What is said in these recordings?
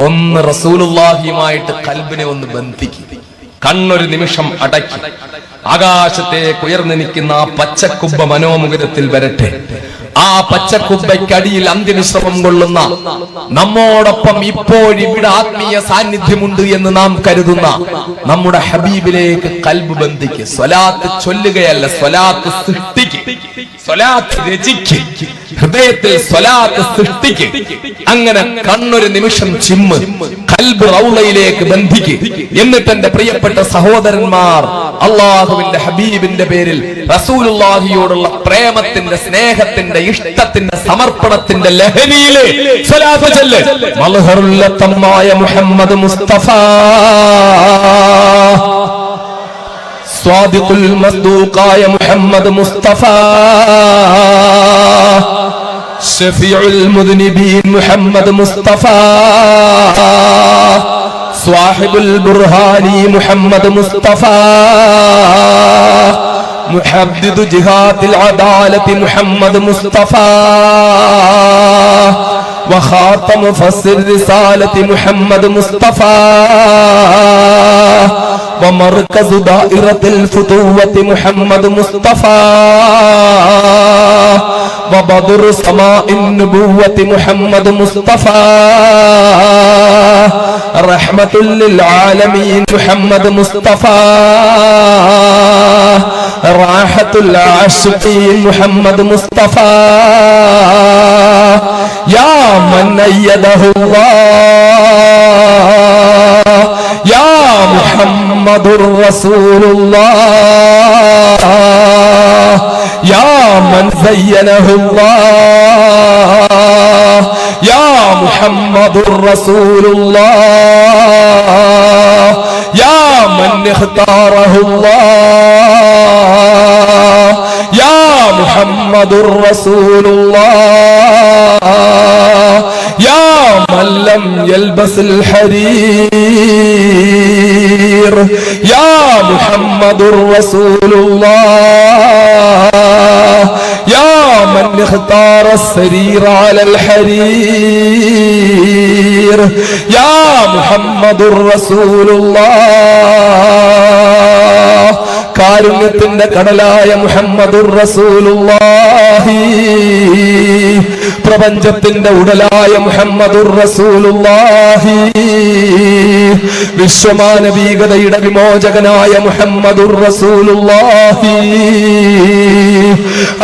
ഒന്ന് റസൂലുള്ളാഹിയുമായിട്ട് കൽബിനെ ഒന്ന് ബന്ധിക്കും. കണ്ണൊരു നിമിഷം അടക്കി. ആകാശത്തേക്ക് ഉയർന്നു നിൽക്കുന്ന ആ പച്ചക്കുബ്ബ മനോമുഖരത്തിൽ വരട്ടെ. ആ പച്ചക്കുബ്ബയ്ക്കടിയിൽ അന്ത്യവിശ്രമം കൊള്ളുന്ന നമ്മോടൊപ്പം ഇപ്പോഴിവിടെ ആത്മീയ സാന്നിധ്യമുണ്ട് എന്ന് നാം കരുതുന്ന നമ്മുടെ ഹബീബിലേക്ക് കൽബ് ബന്ധിക്ക്. സ്വലാത്ത് ചൊല്ലുകയല്ല സ്വലാത്ത് സൃഷ്ടിക്ക്. സ്വലാത്ത് രചിക്ക്. ഹൃദയത്തിൽ സ്വലാത്ത് സൃഷ്ടിക്ക്. അങ്ങനെ കണ്ണൊരു നിമിഷം ചിമ്മ് കൽബ് റൗളയിലേക്ക് ബന്ധിക്ക്. എന്നിട്ട് എന്റെ പ്രിയപ്പെട്ട സഹോദരന്മാർ അള്ളാഹുവിന്റെ ഹബീബിന്റെ പേരിൽ റസൂലുള്ളാഹിയോടുള്ള പ്രേമത്തിന്റെ സ്നേഹത്തിന്റെ ഇഷ്ടത്തിന്റെ സമർപ്പണത്തിന്റെ ലഹരിയിലെ മുഹമ്മദ് മുസ്തഫ. സ്വാദിഖുൽ മസ്ദൂഖായ മുഹമ്മദ് മുസ്തഫ ഷഫീഉൽ മുദ്നിബീൻ മുഹമ്മദ് മുസ്തഫ സ്വാഹിബുൽ ബുർഹാനി മുഹമ്മദ് മുസ്തഫ محدد جهات العدالة محمد مصطفى وخاتم فصل رسالة محمد مصطفى ومركز دائرة الفتوة محمد مصطفى. وبدر سماء النبوة محمد مصطفى. رحمة للعالمين محمد مصطفى. راحة العاشقين محمد مصطفى. يا من أيده الله. محمد رسول الله. يا من زينه الله. يا محمد رسول الله. يا من اختاره الله. يا محمد رسول الله. يا من لم يلبس الحرير يا محمد رسول الله يا من اختار السرير على الحرير يا محمد رسول الله കാരുണ്യത്തിന്റെ കടലായ മുഹമ്മദുർ റസൂലുള്ളാഹി പ്രപഞ്ചത്തിന്റെ ഉടലായ മുഹമ്മദുർ റസൂലുള്ളാഹി വിശ്വമാനവീകതയുടെ വിമോചകനായ മുഹമ്മദുർ റസൂലുള്ളാഹി.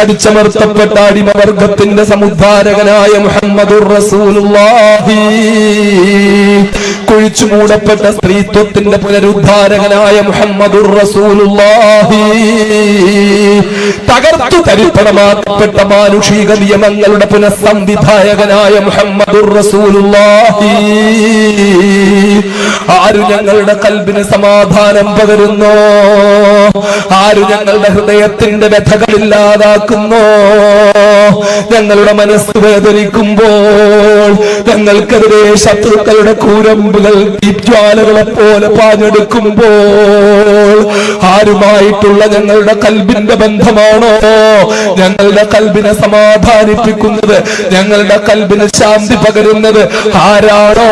അടിച്ചമർത്തപ്പെട്ട അടിമവർഗത്തിന്റെ സമുദ്ധാരകനായ മുഹമ്മദുർ റസൂലുള്ളാഹി. കുഴിച്ചു മൂടപ്പെട്ട സ്ത്രീത്വത്തിന്റെ പുനരുദ്ധാരകനായ മുഹമ്മദുർ റസൂലുള്ളാഹി. തകർത്തു തരിപ്പണമാക്കപ്പെട്ട മാനുഷിക നിയമങ്ങളുടെ പുനഃസംവിധായകനായ മുഹമ്മദുർ റസൂലുള്ളാഹി. ആരു ഞങ്ങളുടെ കൽബിന് സമാധാനം പകരുന്നു? ആരു ഞങ്ങളുടെ ഹൃദയത്തിന്റെ വ്യഥകളില്ലാതാക്കുന്നു ഞങ്ങളുടെ മനസ്സ് വേദനിക്കുമ്പോൾ ഞങ്ങൾക്കെതിരെ ശത്രുക്കളുടെ കൂരമ്പുകൾ ജ്വാലകളെ പോലെ പാഞ്ഞെടുക്കുമ്പോൾ ആരുമായിട്ടുള്ള ഞങ്ങളുടെ കൽബിന്റെ ബന്ധമാണോ? ഞങ്ങളുടെ കൽബിനെ സമാധാനിപ്പിക്കുന്നത് ഞങ്ങളുടെ കൽബിന് ശാന്തി പകരുന്നത് ആരാണോ?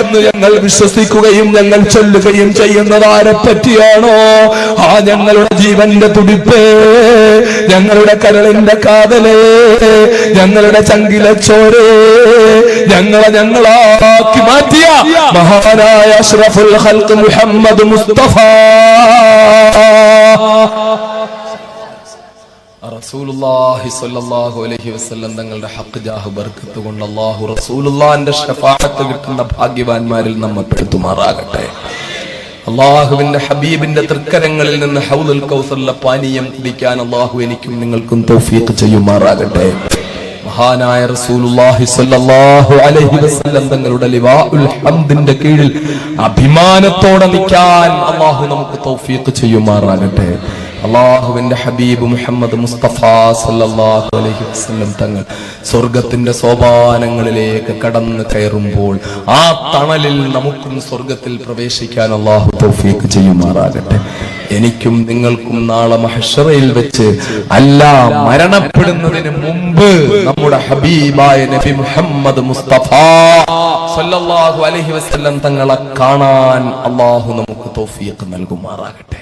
എന്ന് ഞങ്ങൾ വിശ്വസിക്കുകയും ഞങ്ങൾ ചൊല്ലുകയും ചെയ്യുന്നത് ആരെ പറ്റിയാണോ? ആ ഞങ്ങളുടെ ജീവന്റെ തുടിപ്പേ ഞങ്ങളുടെ കരളിന്റെ കാതലേ ഞങ്ങളുടെ ചങ്കിലെ ചോരേ ഞങ്ങളെ ഞങ്ങളാക്കി മാറ്റിയ മഹാനായ അഷ്റഫുൽ ഹൽക്ക് മുഹമ്മദ് മുസ്തഫ. റസൂലുള്ളാഹി സ്വല്ലല്ലാഹു അലൈഹി വസല്ലം തങ്ങളുടെ ഹഖ് ജാഹ് ബർക്കത്ത് കൊണ്ട് അല്ലാഹു റസൂലുള്ളാഹിന്റെ ഷഫാഅത്ത് കിട്ടുന്ന ഭാഗ്യവാന്മാരിൽ നമ്മെ പെടുത്തുമാറാകട്ടെ. അള്ളാഹുവിന്റെ ഹബീബിന്റെ തൃക്കരങ്ങളിൽ നിന്ന് ഹൗദുൽ കൗസറിലെ പാനീയം കുടിക്കാൻ അള്ളാഹു എനിക്കും നിങ്ങൾക്കും തൗഫീഖ് ചെയ്യുമാറാകട്ടെ. മഹാനായ റസൂലുള്ളാഹി സ്വല്ലല്ലാഹു അലൈഹി വസല്ലം തങ്ങളുടെ ലിവാഉൽ ഹംദിന്റെ കീഴിൽ അഭിമാനത്തോടെ നിൽക്കാൻ അള്ളാഹു നമുക്ക് തൗഫീഖ് ചെയ്യുമാറാകട്ടെ. അള്ളാഹുവിന്റെ ഹബീബ് മുഹമ്മദ് മുസ്തഫ സല്ലല്ലാഹു അലൈഹി വസ്ലം തങ്ങൾ സ്വർഗത്തിന്റെ സോപാനങ്ങളിലേക്ക് കടന്നു കയറുമ്പോൾ ആ തണലിൽ നമുക്കും സ്വർഗത്തിൽ പ്രവേശിക്കാൻ അള്ളാഹു തൗഫീഖ് ചെയ്യുമാറാകട്ടെ. എനിക്കും നിങ്ങൾക്കും നാളെ മഹഷറയിൽ വെച്ച് അല്ല മരണപ്പെടുന്നതിന് മുമ്പ് നമ്മുടെ ഹബീബായ നബി മുഹമ്മദ് മുസ്തഫ സല്ലല്ലാഹു അലൈഹി വസല്ലം തങ്ങളെ കാണാൻ അള്ളാഹു നമുക്ക് തൗഫീഖ് നൽകുമാറാകട്ടെ.